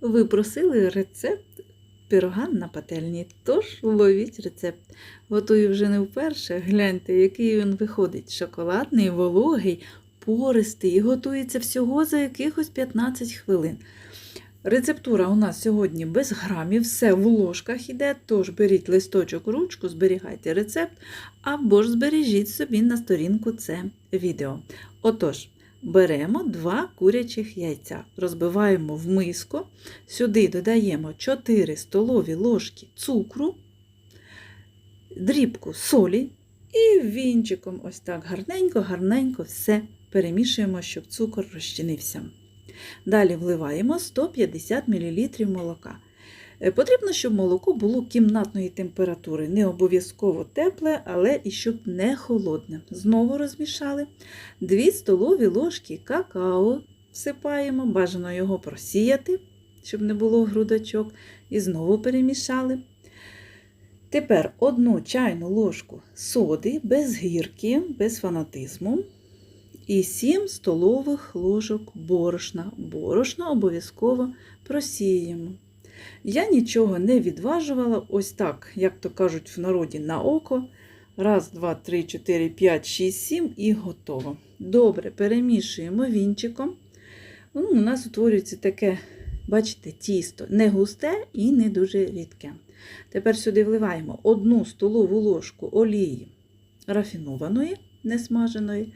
Ви просили рецепт пирога на пательні, тож ловіть рецепт. Готую вже не вперше. Гляньте, який він виходить. Шоколадний, вологий, пористий і готується всього за якихось 15 хвилин. Рецептура у нас сьогодні без грамів, все в ложках іде, тож беріть листочок, ручку, зберігайте рецепт, або ж збережіть собі на сторінку це відео. Отож, беремо два курячих яйця, розбиваємо в миску, сюди додаємо 4 столові ложки цукру, дрібку солі і вінчиком ось так гарненько-гарненько все перемішуємо, щоб цукор розчинився. Далі вливаємо 150 мл молока. Е, Потрібно, щоб молоко було кімнатної температури, не обов'язково тепле, але і щоб не холодне. Знову розмішали. 2 столові ложки какао всипаємо, бажано його просіяти, щоб не було грудочок, і знову перемішали. Тепер одну чайну ложку соди без гірки, без фанатизму. І 7 столових ложок борошна. Борошно обов'язково просіємо. Я нічого не відважувала, ось так, як то кажуть в народі, на око. Раз, два, три, чотири, п'ять, шість, сім і готово. Добре, перемішуємо вінчиком. Ну, у нас утворюється таке, бачите, тісто. Не густе і не дуже рідке. Тепер сюди вливаємо одну столову ложку олії рафінованої, несмаженої,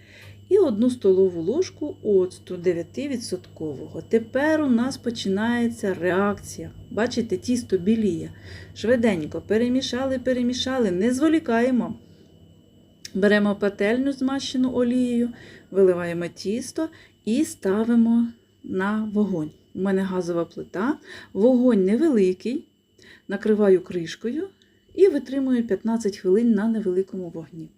і одну столову ложку оцту 9%. Тепер у нас починається реакція. Бачите, тісто біліє. Швиденько перемішали, перемішали, не зволікаємо. Беремо пательню змащену олією, виливаємо тісто і ставимо на вогонь. У мене газова плита, вогонь невеликий, накриваю кришкою і витримую 15 хвилин на невеликому вогні.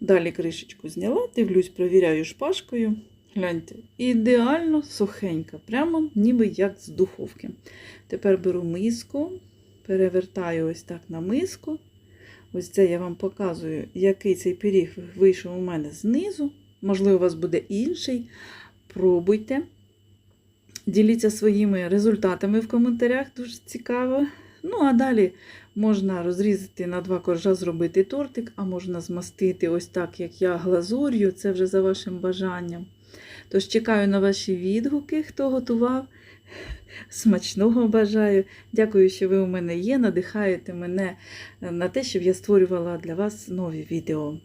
Далі кришечку зняла, дивлюсь, провіряю шпажкою. Гляньте, ідеально сухенька, прямо ніби як з духовки. Тепер беру миску, перевертаю ось так на миску. Ось це я вам показую, який цей пиріг вийшов у мене знизу. Можливо, у вас буде інший. Пробуйте. Діліться своїми результатами в коментарях, дуже цікаво. Ну, а далі можна розрізати на два коржа, зробити тортик, а можна змастити ось так, як я, глазур'ю. Це вже за вашим бажанням. Тож чекаю на ваші відгуки, хто готував. Смачного бажаю. Дякую, що ви у мене є. Надихаєте мене на те, щоб я створювала для вас нові відео.